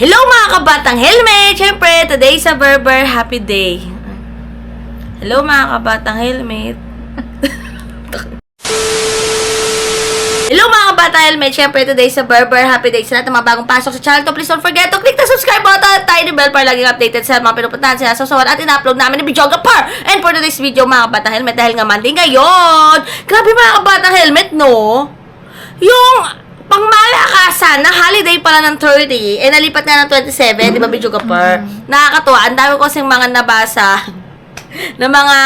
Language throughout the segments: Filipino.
Hello mga kabatang helmet! Siyempre, today sa Berber Happy Day. Hello mga kabatang helmet. Hello mga kabatang helmet! Siyempre, today sa Berber Happy Day. Sa lahat ng mga bagong pasok sa channel to, please don't forget to click the subscribe button at tiny bell para laging updated sa mga pinupuntahan sa sasawan at ina-upload namin ni Videographer. And for today's video mga kabatang helmet, dahil nga Monday ngayon, grabe mga kabatang helmet, no? Yung pangmalakasan na holiday pala ng 30, eh nalipat nga ng 27, di ba, Bidyo Gapar? Nakakatuwa. Ang dami ko kasing mga nabasa na mga,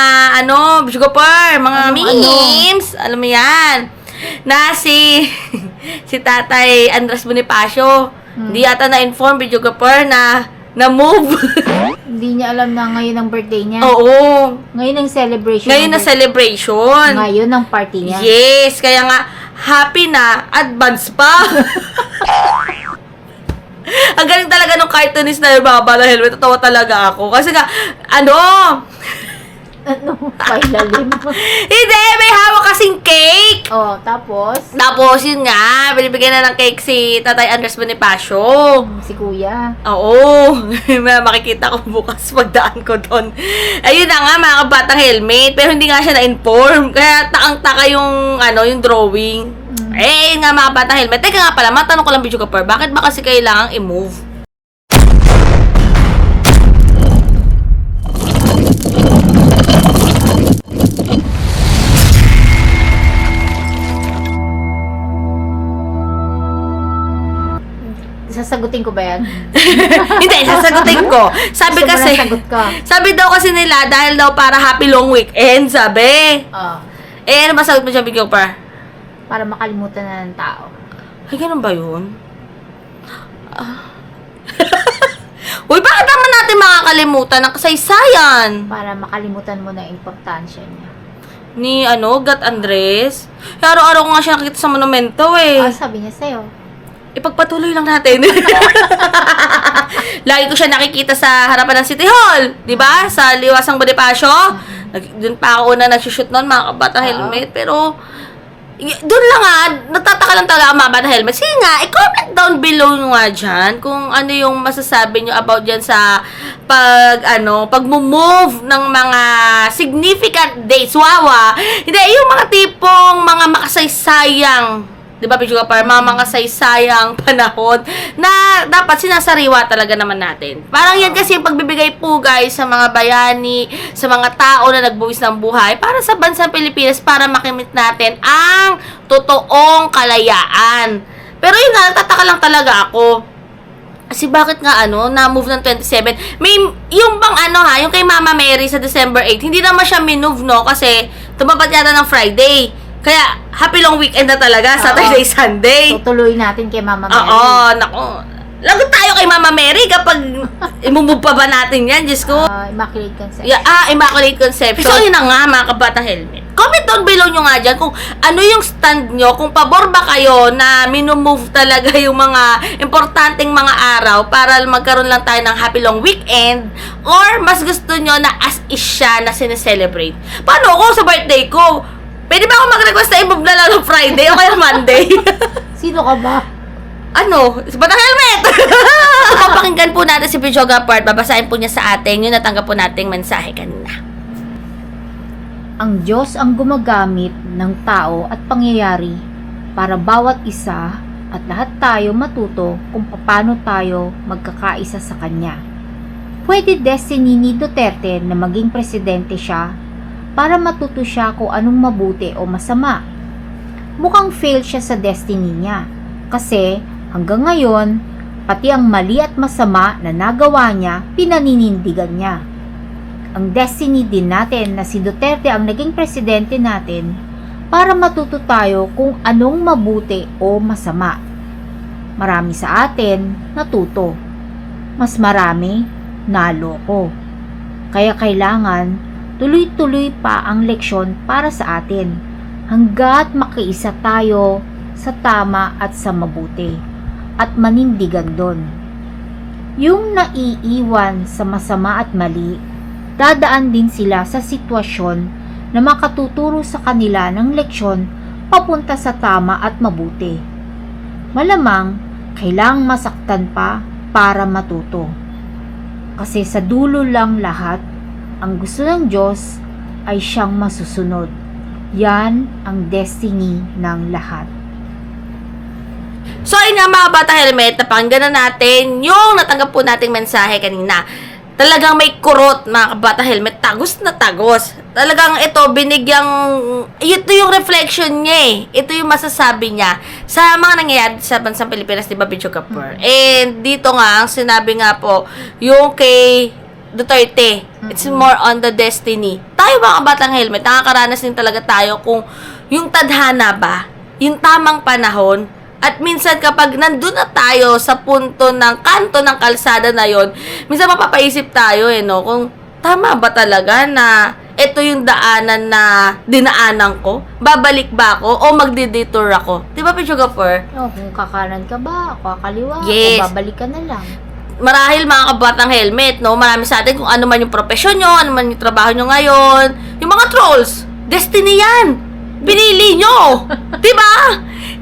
ano, Bidyo Gapar, mga Anong memes. Alam mo yan. Na si, si Tatay Andres Bonifacio, hindi yata na-inform, Bidyo Gapar, na na-move. Hindi niya alam na ngayon ang birthday niya. Oo. Ngayon ang celebration. Ngayon ng na celebration. Ngayon ang party niya. Yes, kaya nga, happy na, advance pa. Ang galing talaga nung cartoonist na yung mga bala helmet. Tatawa talaga ako. Kasi nga, ano, Ano? Pailalim. hindi, may hawak kasing cake. oh, tapos, Tapos, yun nga, binibigyan na ng cake si Tatay Andres Bonifacio. si kuya. Oo, may makikita ko bukas pagdaan ko doon. Ayun na nga, mga kabatang helmet, pero hindi nga siya na-inform. Kaya takang-taka yung, ano, yung drawing. Eh, yun nga mga kabatang helmet. Teka nga pala, matanong ko lang, Bicho Kapar, bakit ba kasi kailangang i-move? Sasagutin ko ba yan? hindi, sasagutin ko. Sabi Gusto mo kasi, sagot ka. sabi daw kasi nila, dahil daw para happy long weekend, sabi. Oh, Eh, ano masagot mo dyan, Bicho Kapar? para makalimutan na ng tao. Ay, ganun ba yun? Ah. Uy, bakit naman natin makakalimutan ng kasaysayan? Para makalimutan mo na yung importansya niya. Ni, ano, Gat Andres? Eh, Araw-araw ko nga siya nakikita sa monumento eh. Ah, sabi niya sa'yo. Ipagpatuloy lang natin. Lagi ko siya nakikita sa harapan ng City Hall. di ba? Sa Liwasang Bonifacio. Nag- Doon pa ako una nagsushoot noon, mga kabata Oo. helmet. Pero, doon lang nga, natataka lang talaga ang mga bata helmet. Sige nga, i-comment down below nyo nga dyan kung ano yung masasabi nyo about dyan sa pag, ano, pag-move ng mga significant dates. Wawa. Hindi, yung mga tipong mga makasaysayang Di ba, Pichuga Par? Mga mga saysayang panahon na dapat sinasariwa talaga naman natin. Parang yan kasi yung pagbibigay po, guys, sa mga bayani, sa mga tao na nagbuwis ng buhay para sa bansang Pilipinas para makimit natin ang totoong kalayaan. Pero yun na, nagtataka lang talaga ako. Kasi bakit nga ano, na-move ng 27? May, yung bang ano ha, yung kay Mama Mary sa December 8, hindi naman siya minove, no? Kasi tumapat yata ng Friday. Kaya, happy long weekend na talaga, Saturday, Sunday. Tutuloy natin kay Mama Mary. Oo, nako. Lagot tayo kay Mama Mary kapag imumove pa ba natin yan, Diyos ko. Ah, Immaculate Conception. Yeah, ah, Immaculate Conception. So, yun na nga, mga kabata helmet. Comment down below nyo nga dyan kung ano yung stand nyo, kung pabor ba kayo na minumove talaga yung mga importanteng mga araw para magkaroon lang tayo ng happy long weekend or mas gusto nyo na as is siya na sineselebrate. Paano ako sa birthday ko? Pwede ba ako mag-request na i-move na lang ng Friday o kaya Monday? Sino ka ba? ano? Batang Helmet! Papakinggan po natin si Pijoga Part. Babasahin po niya sa atin yung natanggap po nating mensahe kanina. Ang Diyos ang gumagamit ng tao at pangyayari para bawat isa at lahat tayo matuto kung paano tayo magkakaisa sa Kanya. Pwede destiny ni Duterte na maging presidente siya para matuto siya kung anong mabuti o masama. Mukhang fail siya sa destiny niya kasi hanggang ngayon, pati ang mali at masama na nagawa niya, pinaninindigan niya ang destiny din natin na si Duterte ang naging presidente natin para matuto tayo kung anong mabuti o masama. Marami sa atin natuto. Mas marami naloko. Kaya kailangan tuloy-tuloy pa ang leksyon para sa atin hanggat makiisa tayo sa tama at sa mabuti at manindigan doon. Yung naiiwan sa masama at mali dadaan din sila sa sitwasyon na makatuturo sa kanila ng leksyon papunta sa tama at mabuti. Malamang, kailang masaktan pa para matuto. Kasi sa dulo lang lahat, ang gusto ng Diyos ay siyang masusunod. Yan ang destiny ng lahat. So, ayun nga mga bata helmet, napakinggan na natin yung natanggap po nating mensahe kanina. Talagang may kurot, mga kabata helmet, tagos na tagos. Talagang ito, binigyang, ito yung reflection niya eh. Ito yung masasabi niya sa mga nangyayari sa bansang Pilipinas, di ba, Bicho Kapur? And dito nga, ang sinabi nga po, yung kay Duterte, it's more on the destiny. Tayo mga kabatang helmet, nakakaranas din talaga tayo kung yung tadhana ba, yung tamang panahon, at minsan kapag nandun na tayo sa punto ng kanto ng kalsada na yon, minsan mapapaisip tayo eh, no? Kung tama ba talaga na ito yung daanan na dinaanan ko? Babalik ba ako o magdi-detour ako? Di ba, Pichugapur? Oh, kung kakanan ka ba, kakaliwa, Yes. o babalik ka na lang. Marahil mga kabatang helmet, no? Marami sa atin kung ano man yung profesyon nyo, ano man yung trabaho nyo ngayon. Yung mga trolls, destiny yan. Pinili nyo. diba?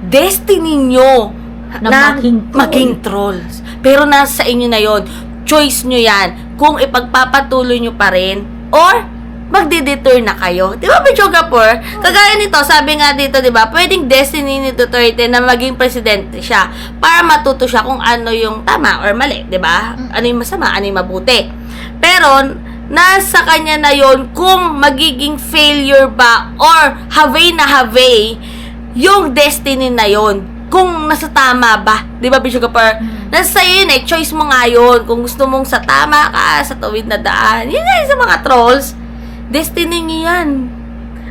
Destiny nyo. Na maging troll. maging trolls. Pero nasa inyo na yon Choice nyo yan. Kung ipagpapatuloy nyo pa rin or magdi-detour na kayo. Di ba, Pichogapur? Kagaya nito, sabi nga dito, di ba, pwedeng destiny ni Duterte na maging presidente siya para matuto siya kung ano yung tama or mali, di ba? Ano yung masama, ano yung mabuti. Pero, nasa kanya na yon kung magiging failure ba or have na have yung destiny na yon kung nasa tama ba. Di ba, Bishop Kapar? Nasa sa'yo yun eh. Choice mo nga yun. Kung gusto mong sa tama ka, sa tawid na daan. Yun nga sa mga trolls. Destiny niyo yan.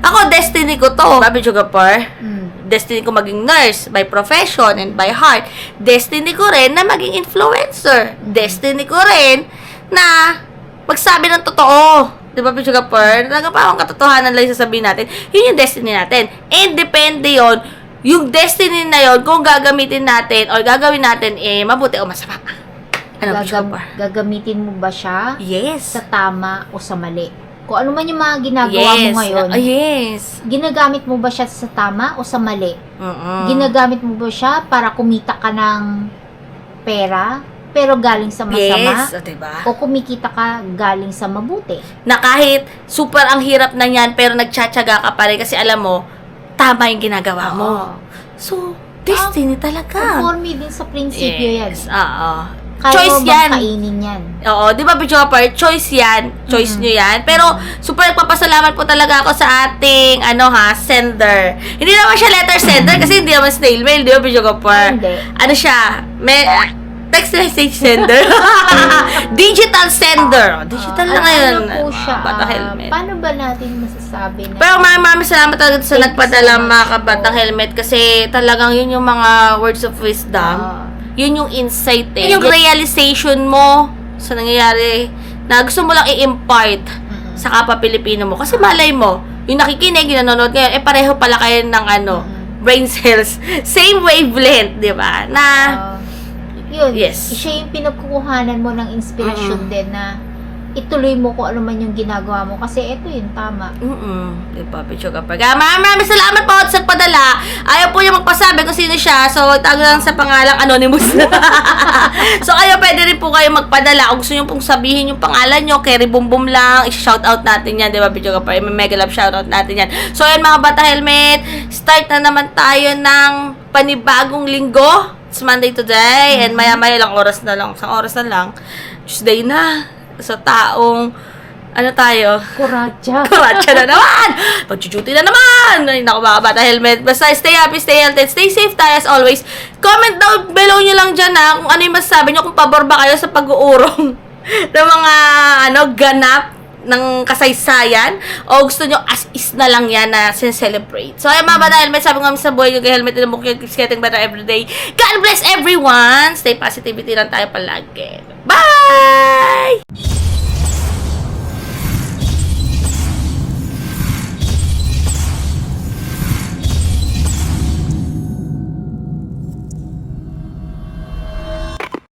Ako, destiny ko to. Bishop Kapar? Mm. Destiny ko maging nurse by profession and by heart. Destiny ko rin na maging influencer. Destiny ko rin na magsabi ng totoo. Di ba, Pichuga Per? Talaga pa ang katotohanan lang yung sasabihin natin. Yun yung destiny natin. And depende yon yung destiny na yon kung gagamitin natin or gagawin natin, eh, mabuti o masama. Ano, Gagam- Per? gagamitin mo ba siya Yes. sa tama o sa mali? Kung ano man yung mga ginagawa mo yes. ngayon, Ah, yes. ginagamit mo ba siya sa tama o sa mali? Mm-mm. Ginagamit mo ba siya para kumita ka ng pera pero galing sa masama? Yes, o, diba? O kumikita ka galing sa mabuti? na kahit super ang hirap na yan, pero nagtsatsaga ka pa rin kasi alam mo, tama yung ginagawa mo. Oo. So, destiny talaga. Conforme din sa prinsipyo yan. Yes, oo. Kaya Choice mo yan. kainin yan? Oo, di ba, Bicho Kapar? Choice yan. Choice Mhm. nyo yan. Pero, super nagpapasalamat po talaga ako sa ating, ano ha, sender. Hindi naman siya letter sender kasi hindi naman snail mail, di ba, Bicho Kapar? Hindi. Ano siya? May, text message sender. Digital sender. Oh, Digital na Ano- ngayon. Ano po siya? Bata ah, helmet. paano ba natin masasabi na Pero maraming maraming salamat talaga sa nagpadala mga kabatang helmet kasi talagang yun yung mga words of wisdom. Ah, yun yung insight eh. Yung realization mo sa nangyayari na gusto mo lang i-impart mm, sa kapwa Pilipino mo. Kasi malay mo, yung nakikinig, yung nanonood ngayon, eh pareho pala kayo ng ano, mm. brain cells. Same wavelength, di ba? Na, Ah, yun, Yes. siya yung pinagkukuhanan mo ng inspiration Mm-mm. din na ituloy mo kung ano man yung ginagawa mo kasi ito yung tama. Mm-mm. Di ba, Picho Kapag. Ah, maraming maraming salamat po sa padala. Ayaw po yung magpasabi kung sino siya. So, tago lang sa pangalang Anonymous. so, kayo pwede rin po kayo magpadala. Kung gusto nyo pong sabihin yung pangalan nyo, Kerry Boom lang, i-shoutout natin yan. Di ba, Picho Kapag? May mega love shoutout natin yan. So, ayan mga bata helmet. Start na naman tayo ng panibagong linggo. It's Monday today. And maya-maya lang oras na lang. Isang oras na lang. Tuesday na. So, taong ano tayo? Kuratsa. Kuratsa na naman! Pag-duty na naman! Ay, naku mga bata helmet. Basta stay happy, stay healthy, stay safe tayo as always. Comment down below nyo lang dyan ha, kung ano yung masasabi nyo, kung pabor ba kayo sa pag-uurong ng mga ano ganap ng kasaysayan o gusto nyo as is na lang yan na sin-celebrate. So, ayun mga bata helmet, sabi nga sa buhay nyo, kay helmet the book, keeps getting better every day. God bless everyone! Stay positivity lang tayo palagi. Bye!